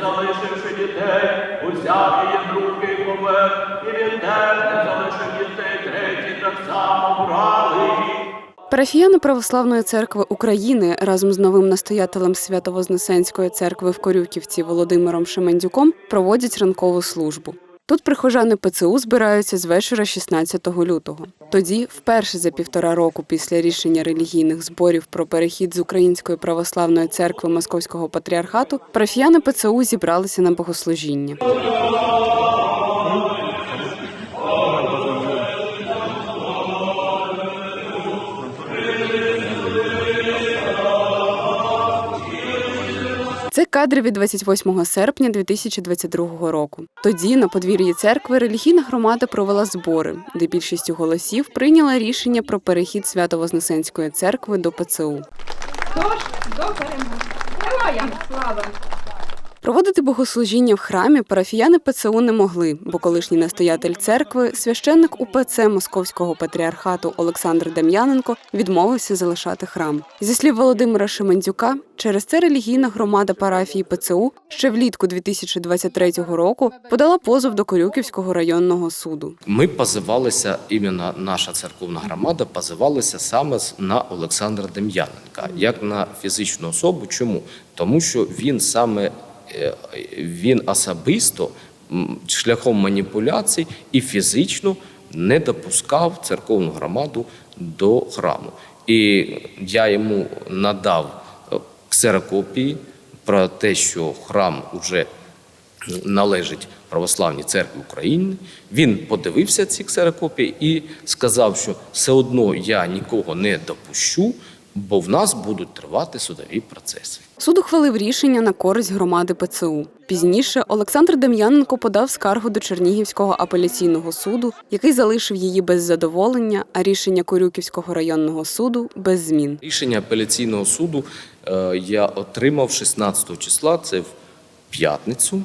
залишивши дітей, узяв її другий помер, і він теж не залишив дітей, треті так само брали. Парафіяни Православної церкви України разом з новим настоятелем Свято-Вознесенської церкви в Корюківці Володимиром Шемендюком проводять ранкову службу. Тут прихожани ПЦУ збираються з вечора 16 лютого. Тоді, вперше за півтора року після рішення релігійних зборів про перехід з Української православної церкви Московського патріархату, парафіяни ПЦУ зібралися на богослужіння. Це кадри від 28 серпня 2022 року. Тоді на подвір'ї церкви релігійна громада провела збори, де більшістю голосів прийняла рішення про перехід Свято-Вознесенської церкви до ПЦУ. Тож до перемоги. Героям слава! Проводити богослужіння в храмі парафіяни ПЦУ не могли, бо колишній настоятель церкви, священник УПЦ Московського патріархату Олександр Дем'яненко відмовився залишати храм. Зі слів Володимира Шемендюка, через це релігійна громада парафії ПЦУ ще влітку 2023 року подала позов до Корюківського районного суду. Ми позивалися, іменно наша церковна громада позивалася саме на Олександра Дем'яненка, як на фізичну особу. Чому? Тому що він саме він особисто шляхом маніпуляцій і фізично не допускав церковну громаду до храму. І я йому надав е, ксерокопії про те, що храм уже належить Православній церкві України. Він подивився ці ксерокопії і сказав, що все одно я нікого не допущу, бо в нас будуть тривати судові процеси. Суд ухвалив рішення на користь громади ПЦУ. Пізніше Олександр Дем'яненко подав скаргу до Чернігівського апеляційного суду, який залишив її без задоволення, а рішення Корюківського районного суду без змін. Рішення апеляційного суду е, я отримав 16 числа, це в п'ятницю.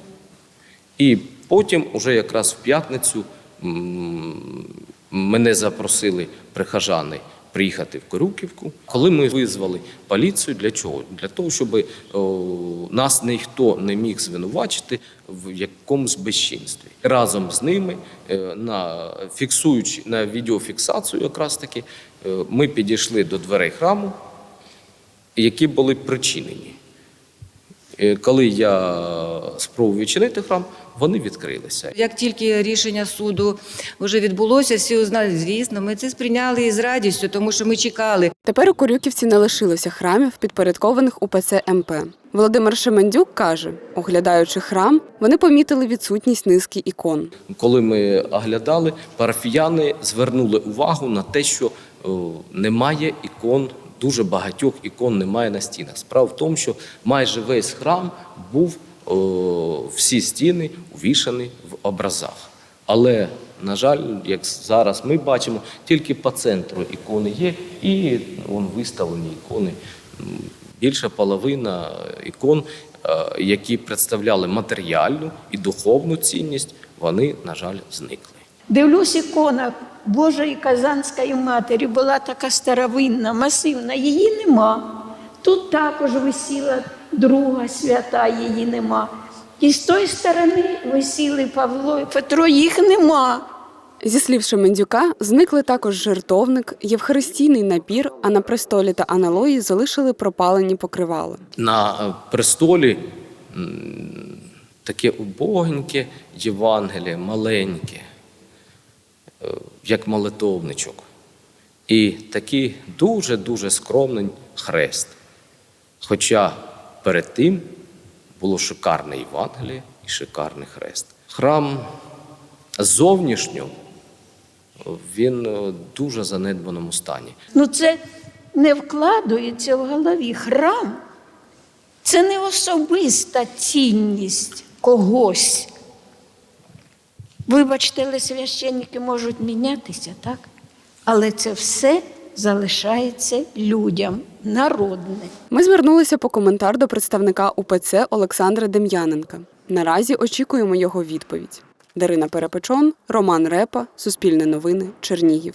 І потім, уже якраз в п'ятницю, мене запросили прихожани приїхати в Корюківку. Коли ми визвали поліцію, для чого? Для того, щоб о, нас ніхто не міг звинувачити в якомусь безчинстві. Разом з ними, е, на фіксуючи на відеофіксацію, якраз таки, е, ми підійшли до дверей храму, які були причинені. Е, Коли я спробував відчинити храм, вони відкрилися. Як тільки рішення суду вже відбулося, всі узнали, звісно, ми це сприйняли із радістю, тому що ми чекали. Тепер у Корюківці не лишилося храмів, підпорядкованих УПЦ МП. Володимир Шемендюк каже, оглядаючи храм, вони помітили відсутність низки ікон. Коли ми оглядали, парафіяни звернули увагу на те, що немає ікон, дуже багатьох ікон немає на стінах. Справа в тому, що майже весь храм був всі стіни увішані в образах. Але, на жаль, як зараз ми бачимо, тільки по центру ікони є, і вон виставлені ікони. Більша половина ікон, е, які представляли матеріальну і духовну цінність, вони, на жаль, зникли. Дивлюсь, ікона Божої Казанської матері була така старовинна, масивна, її нема. Тут також висіла друга свята, її нема. І з тої сторони висіли Павло і Петро, їх нема. Зі слів Шемендюка, зникли також жертовник, євхаристійний напір, а на престолі та аналої залишили пропалені покривали. На е, престолі таке убогеньке Євангеліє, маленьке, е, як молитовничок. І такий дуже-дуже скромний хрест. Хоча перед тим було шикарне Євангеліє і шикарний хрест. Храм зовнішньо він е, в дуже занедбаному стані. Ну це не вкладується в голові. Храм це не особиста цінність когось. Вибачте, але священники можуть мінятися, так? Але це все залишається людям, народне. Ми звернулися по коментар до представника УПЦ Олександра Дем'яненка. Наразі очікуємо його відповідь. Дарина Перепечон, Роман Репа, Суспільне новини, Чернігів.